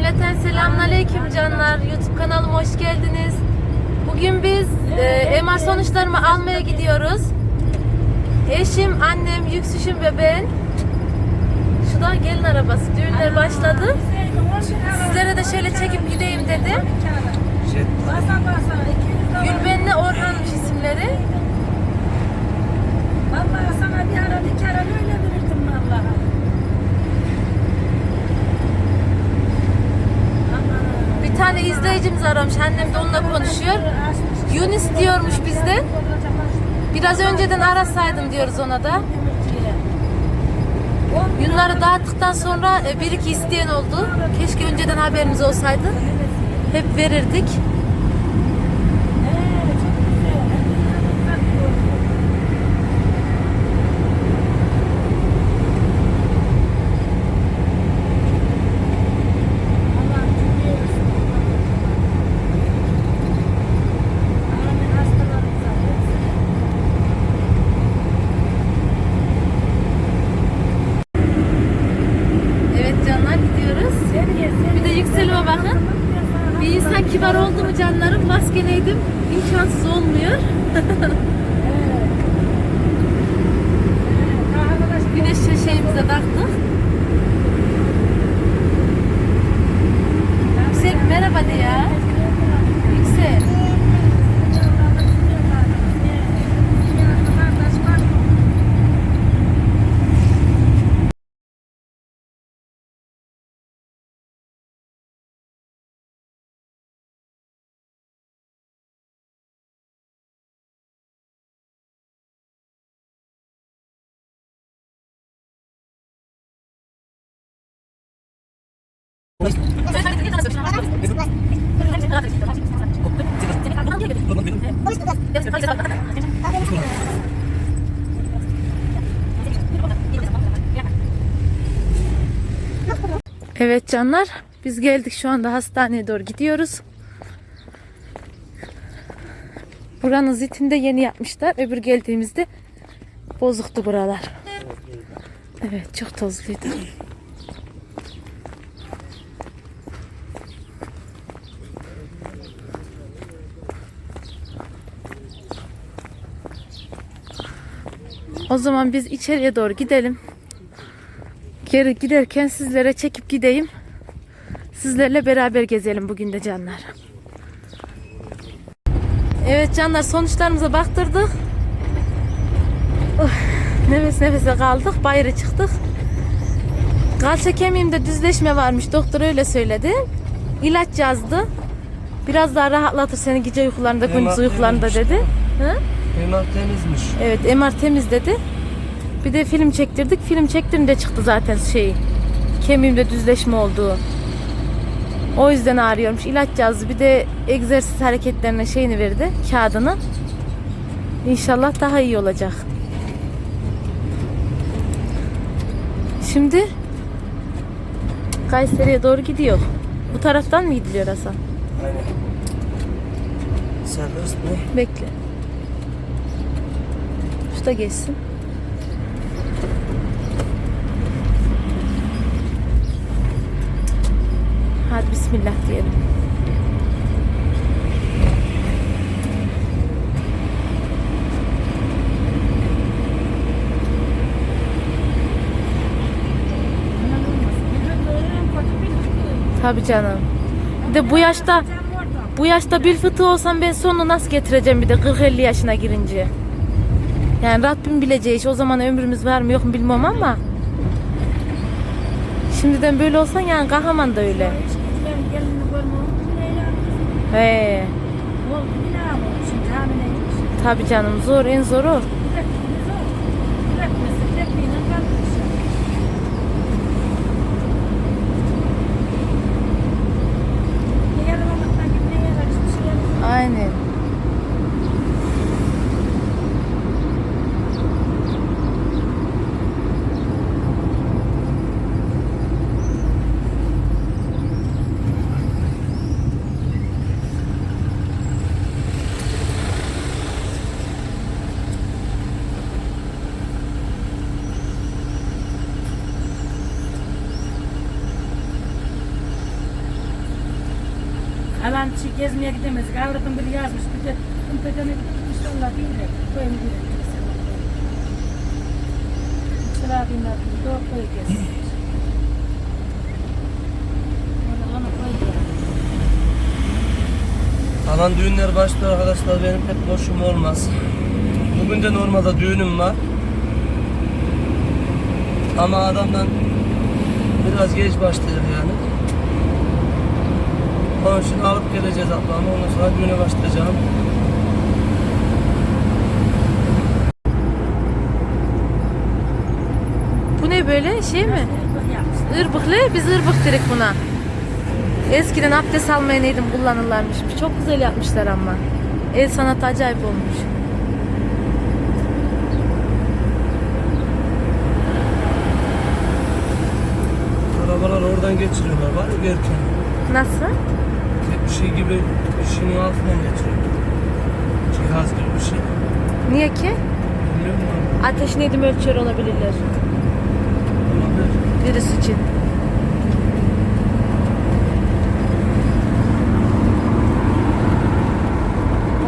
Cümleten selamünaleyküm canlar. YouTube kanalıma hoş geldiniz. Bugün biz e, MR sonuçlarımı almaya gidiyoruz. Eşim, annem, yüksüşüm ve ben. Şu da gelin arabası. Düğünler başladı. Sizlere de şöyle çekip gideyim dedim. Basa basa 200 dolar. Gülben'le Orhan'mış isimleri. Vallahi sana bir ara bir kere öyle verirdim vallahi. Aman. Bir izleyicimiz aramış. Annem de onunla konuşuyor. Yunus diyormuş bizden. Biraz önceden arasaydım diyoruz ona da. Yunları dağıttıktan sonra e, bir iki isteyen oldu. Keşke önceden haberimiz olsaydı. Hep verirdik. Evet canlar gidiyoruz. Bir de yükselime bakın. Bir insan kibar oldu mu canlarım maskeleydim. İmkansız olmuyor. Güneş şeyimize taktık. Yüksel merhaba de ya. Yüksel. Evet canlar biz geldik şu anda hastaneye doğru gidiyoruz. Buranın zitini yeni yapmışlar. Öbür geldiğimizde bozuktu buralar. Evet çok tozluydu. O zaman biz içeriye doğru gidelim. Geri giderken sizlere çekip gideyim. Sizlerle beraber gezelim bugün de canlar. Evet canlar sonuçlarımıza baktırdık. Oh, nefes nefese kaldık. Bayırı çıktık. Kalça kemiğimde düzleşme varmış. Doktor öyle söyledi. İlaç yazdı. Biraz daha rahatlatır seni gece uykularında, gündüz MR uykularında dedi. Hı? Kıymak temizmiş. Evet MR temiz dedi. Bir de film çektirdik. Film çektirince çıktı zaten şey. Kemiğimde düzleşme olduğu. O yüzden ağrıyormuş. İlaç yazdı. Bir de egzersiz hareketlerine şeyini verdi. Kağıdını. İnşallah daha iyi olacak. Şimdi Kayseri'ye doğru gidiyor. Bu taraftan mı gidiliyor Hasan? Aynen. Serbest mi? Bekle. Da geçsin. Hadi bismillah diyelim. Tabii canım. Bir de bu yaşta bu yaşta bir fıtığı olsam ben sonunu nasıl getireceğim bir de 40-50 yaşına girince. Yani Rabbim bileceği iş. O zaman ömrümüz var mı yok mu bilmem ama. Şimdiden böyle olsan yani kahraman da öyle. He. Tabii canım zor en zoru. Alan çi- gezmeye gidemez. Avradım biri yazmış. Bir de kumpetene inşallah değil de. Koyun bir de. Sıra binler. Doğru koyu diyor. Alan düğünler başlıyor arkadaşlar benim pek boşum olmaz. Bugün de normalde düğünüm var. Ama adamdan biraz geç başlayacak yani. İçin alıp geleceğiz ablamı ondan sonra düğüne başlayacağım. Bu ne böyle şey mi? Irbıklı biz ırbık dedik buna. Eskiden abdest almaya neydim kullanırlarmış. Çok güzel yapmışlar ama. El sanatı acayip olmuş. Arabalar oradan geçiriyorlar var ya gelirken. Nasıl? Bir şey gibi işinin altından geçiriyor. Cihaz gibi bir şey. Niye ki? Bilmiyorum ama Ateş neydim ölçüyor olabilirler. olabilir. Virüs için.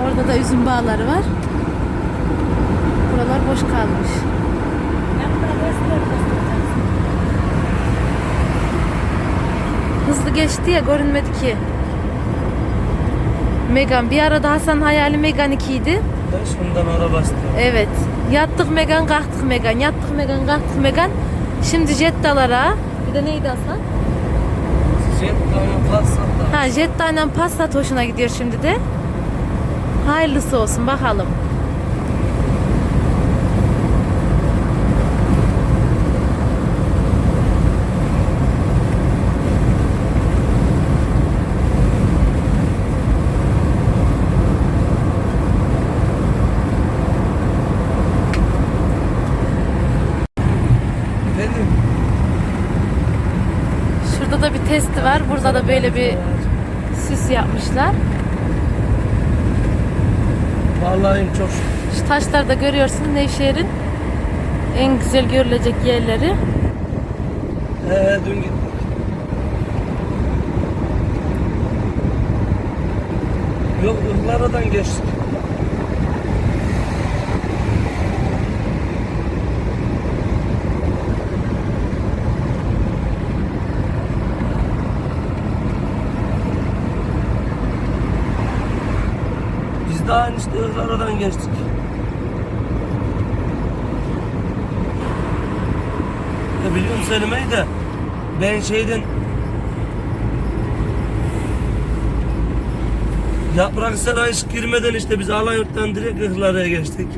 Orada da üzüm bağları var. Buralar boş kalmış. Yapma göster Hızlı geçti ya görünmedi ki. Megan bir arada Hasan hayali Megan 2 idi. Şundan ara bastım. Evet. Yattık Megan kalktık Megan. Yattık Megan kalktık Megan. Şimdi Jetta'lara. Bir de neydi Hasan? Jet tamam Passat'ta. Ha Jetta'yla Passat hoşuna gidiyor şimdi de. Hayırlısı olsun bakalım. Efendim? Şurada da bir Burada da böyle bir süs yapmışlar. Vallahi çok. Şu taşlarda görüyorsun Nevşehir'in en güzel görülecek yerleri. He dün gittik. Yok Ihlara'dan geçtik. Daha işte Ihlara'dan geçtik. Ya biliyorum söylemeyi de ben şeyden Yaprak Saray hiç girmeden işte biz Alanyurt'tan direkt Ihlara'ya geçtik.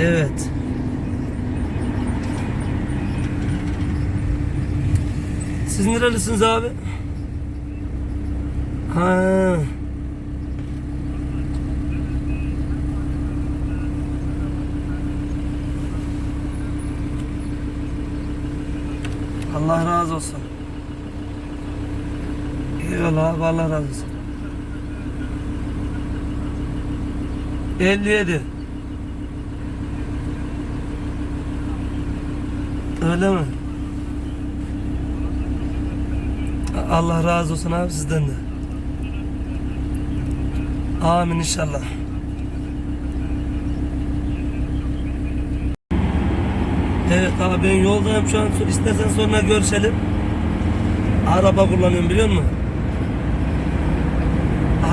Evet. Siz nerelisiniz abi? Ha. Allah razı olsun. Eyvallah abi Allah razı olsun. 57. Öyle mi? Allah razı olsun abi sizden de. Amin inşallah. Evet abi ben yoldayım şu an. İstersen sonra görüşelim. Araba kullanıyorum biliyor musun?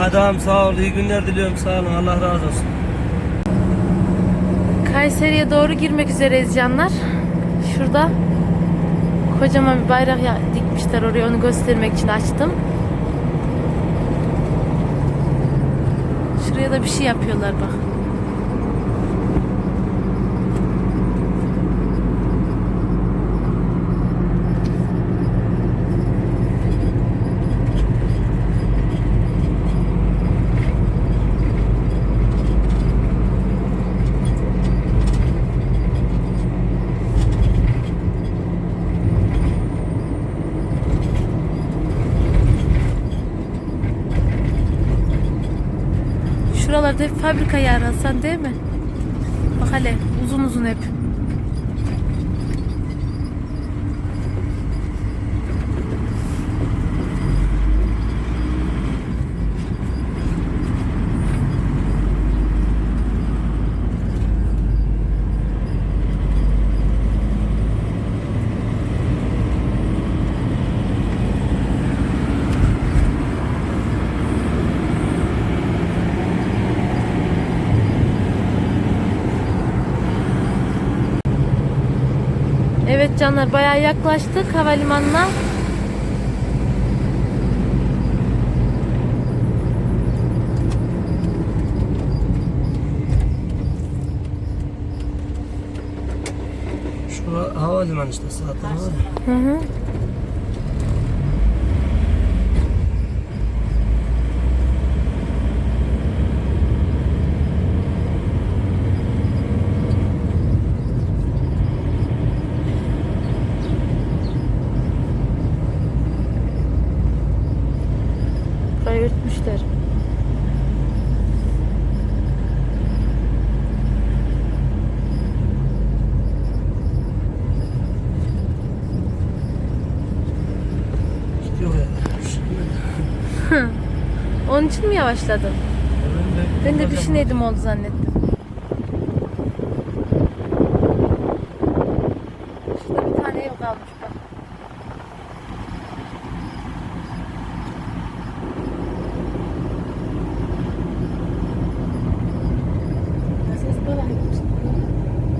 Adam sağ ol. iyi günler diliyorum. Sağ olun. Allah razı olsun. Kayseri'ye doğru girmek üzereyiz canlar. Şurada kocaman bir bayrak dikmişler oraya onu göstermek için açtım. Şuraya da bir şey yapıyorlar bak. Şuralarda hep fabrika yer Hasan değil mi? Bak hele uzun uzun hep. Evet canlar bayağı yaklaştık havalimanına. Şura havalimanı işte zaten var ya. Hı hı. Burayı örtmüşler. Gidiyor ya. Şu- Onun için mi yavaşladın? Ben de bir şey neydim oldu zannettim. Şurada bir tane ev kalmış bak.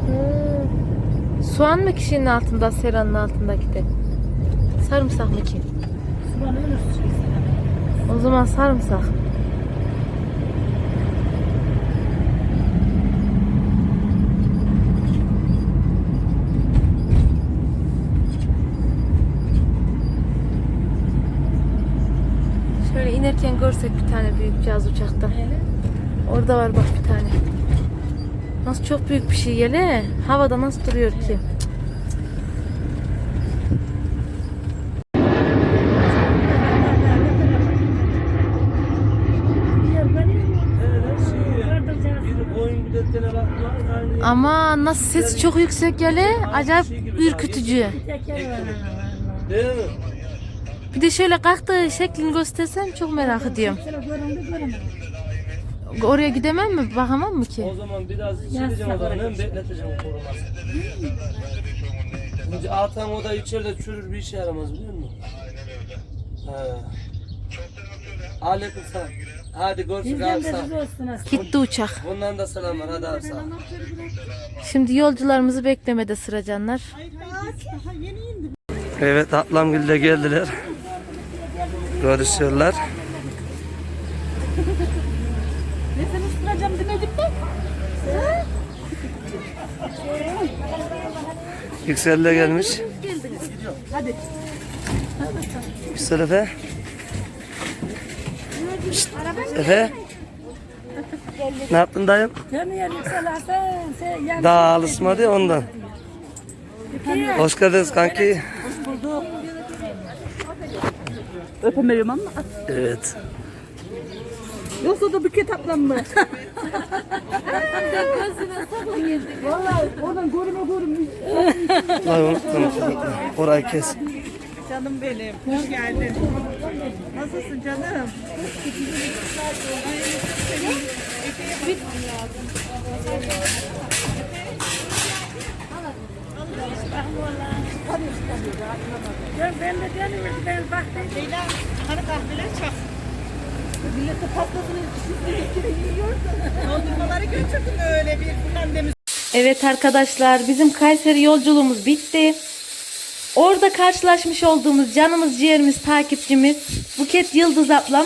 Hmm. Soğan mı kişinin altında, seranın altındaki de? Sarımsak mı ki? O zaman sarımsak. Şöyle inerken görsek bir tane büyük cihaz uçakta. Öyle. Orada var bak bir tane. Nasıl çok büyük bir şey yele. Havada nasıl duruyor ki? Evet, şey Ama nasıl sesi çok yüksek yele. Acayip ürkütücü. Değil mi? Bir de şöyle kalktığı şeklini göstersen çok merak ediyorum. Oraya gidemem mi? Bakamam mı ki? O zaman biraz sileceğim o zaman hem bekleteceğim koruması. Şimdi atan o da içeride çürür bir işe yaramaz biliyor musun? Aynen öyle. He. Aleyküm selam. Hadi görüşürüz Bizden abi de sağ ol. Gitti uçak. Bundan da selamlar hadi abi sağ ol. Şimdi yolcularımızı beklemede sıracanlar. Evet Atlamgül de geldiler. Görüşüyorlar. Ne seni ısıracağım demedim mi? Yüksel gelmiş. Hadi. Yüksel Efe. Efe. Ne yaptın dayım? Dönüyor yükselersen sen yan. Daha alışmadı ondan. Hoş geldiniz kanki. Öpemiyorum ama. Evet. Yoksa da bir kitapla mı? Vallahi oradan görüme görüme. Vay unuttum. Orayı kes. Canım benim. Hoş geldin. Nasılsın canım? Evet arkadaşlar bizim Kayseri yolculuğumuz bitti. Orada karşılaşmış olduğumuz canımız ciğerimiz takipçimiz Buket Yıldız ablam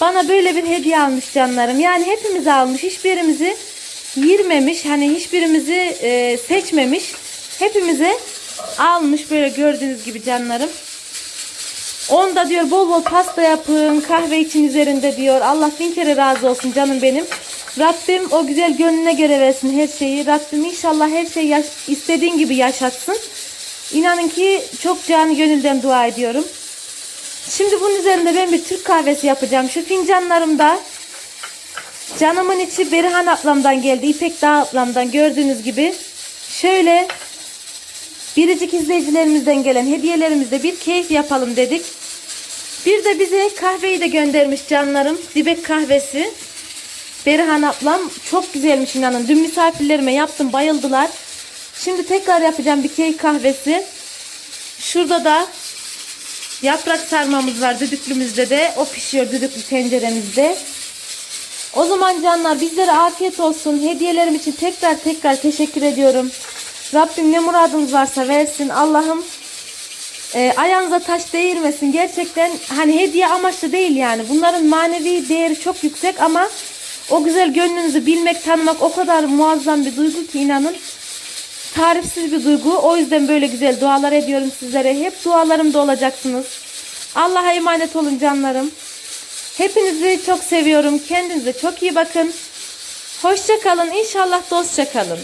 bana böyle bir hediye almış canlarım. Yani hepimiz almış hiçbirimizi yirmemiş hani hiçbirimizi e, seçmemiş. Hepimize almış böyle gördüğünüz gibi canlarım. Onda diyor bol bol pasta yapın, kahve için üzerinde diyor. Allah bin kere razı olsun canım benim. Rabbim o güzel gönlüne göre versin her şeyi. Rabbim inşallah her şeyi yaş- istediğin gibi yaşatsın. İnanın ki çok canı gönülden dua ediyorum. Şimdi bunun üzerinde ben bir Türk kahvesi yapacağım. Şu fincanlarımda canımın içi Berihan ablamdan geldi. İpek Dağ ablamdan gördüğünüz gibi. Şöyle Biricik izleyicilerimizden gelen hediyelerimizde bir keyif yapalım dedik. Bir de bize kahveyi de göndermiş canlarım. Dibek kahvesi. Berihan ablam çok güzelmiş inanın. Dün misafirlerime yaptım bayıldılar. Şimdi tekrar yapacağım bir keyif kahvesi. Şurada da yaprak sarmamız var düdüklümüzde de. O pişiyor düdüklü tenceremizde. O zaman canlar bizlere afiyet olsun. Hediyelerim için tekrar tekrar teşekkür ediyorum. Rabbim ne muradınız varsa versin. Allah'ım e, ayağınıza taş değirmesin. Gerçekten hani hediye amaçlı değil yani. Bunların manevi değeri çok yüksek ama o güzel gönlünüzü bilmek, tanımak o kadar muazzam bir duygu ki inanın. Tarifsiz bir duygu. O yüzden böyle güzel dualar ediyorum sizlere. Hep dualarımda olacaksınız. Allah'a emanet olun canlarım. Hepinizi çok seviyorum. Kendinize çok iyi bakın. Hoşça kalın. İnşallah dostça kalın.